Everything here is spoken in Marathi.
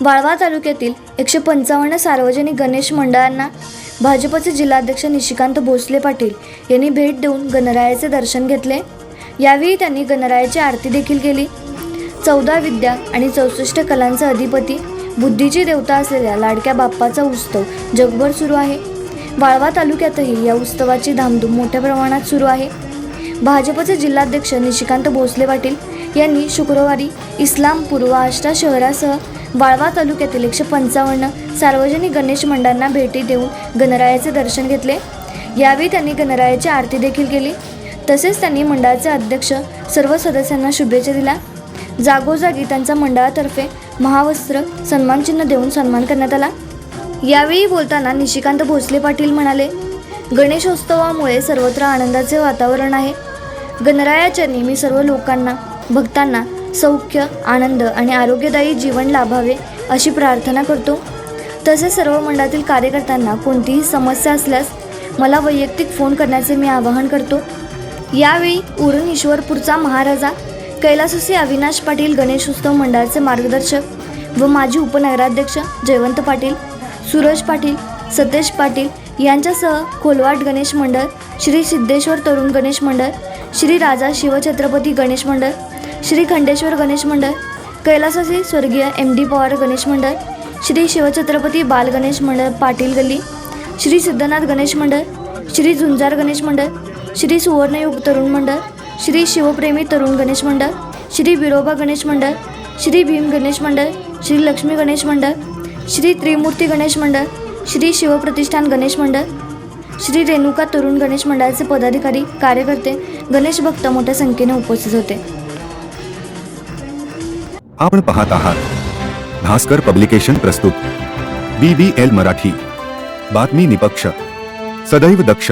वाळवा तालुक्यातील एकशे पंचावन्न सार्वजनिक गणेश मंडळांना भाजपचे जिल्हाध्यक्ष निशिकांत भोसले पाटील यांनी भेट देऊन गणरायाचे दर्शन घेतले. यावेळी त्यांनी गणरायाची आरती देखील केली. चौदा विद्या आणि चौसष्ट कलांचा अधिपती बुद्धीची देवता असलेल्या लाडक्या बाप्पाचा उत्सव जगभर सुरू आहे. वाळवा तालुक्यातही या उत्सवाची धामधूम मोठ्या प्रमाणात सुरू आहे. भाजपचे जिल्हाध्यक्ष निशिकांत भोसले पाटील यांनी शुक्रवारी इस्लाम पूर्व आष्टा शहरासह वाळवा तालुक्यातील एकशे पंचावन्न सार्वजनिक गणेश मंडळांना भेटी देऊन गणरायाचे दर्शन घेतले. यावेळी त्यांनी गणरायाची आरती देखील केली. तसेच त्यांनी मंडळाचे अध्यक्ष सर्व सदस्यांना शुभेच्छा दिल्या. जागोजागी त्यांचा मंडळातर्फे महावस्त्र सन्मानचिन्ह देऊन सन्मान करण्यात आला. यावेळी बोलताना निशिकांत भोसले पाटील म्हणाले गणेशोत्सवामुळे सर्वत्र आनंदाचे वातावरण आहे. गणरायाच्या मी सर्व लोकांना भक्तांना सौख्य आनंद आणि आरोग्यदायी जीवन लाभावे अशी प्रार्थना करतो. तसेच सर्व मंडळातील कार्यकर्त्यांना कोणतीही समस्या असल्यास मला वैयक्तिक फोन करण्याचे मी आवाहन करतो. यावेळी उरण ईश्वरपूरचा महाराजा कैलासुसी अविनाश पाटील गणेश उत्सव मंडळाचे मार्गदर्शक व माजी उपनगराध्यक्ष जयवंत पाटील सूरज पाटील सतेज पाटील यांच्यासह खोलवाट गणेश मंडळ श्री सिद्धेश्वर तरुण गणेश मंडळ श्री राजा शिवछत्रपती गणेश मंडळ श्री खंडेश्वर गणेश मंडळ कैलासाचे स्वर्गीय एम डी पवार गणेश मंडळ श्री शिवछत्रपती बाल गणेश मंडळ पाटील गल्ली श्री सिद्धनाथ गणेश मंडळ श्री झुंजार गणेश मंडळ श्री सुवर्णयुग तरुण मंडळ श्री शिवप्रेमी तरुण गणेश मंडळ श्री विरोबा गणेश मंडळ श्री भीम गणेश मंडळ श्री लक्ष्मी गणेश मंडळ श्री त्रिमूर्ती गणेश मंडळ श्री शिवप्रतिष्ठान गणेश मंडळ श्री रेणुका तरुण गणेश मंडळाचे पदाधिकारी कार्यकर्ते गणेश भक्त मोठ्या संख्येने उपस्थित होते. आपण पाहत आहात. भास्कर पब्लिकेशन प्रस्तुत. B B L Marathi. बातमी निपक्ष. सदैव दक्ष.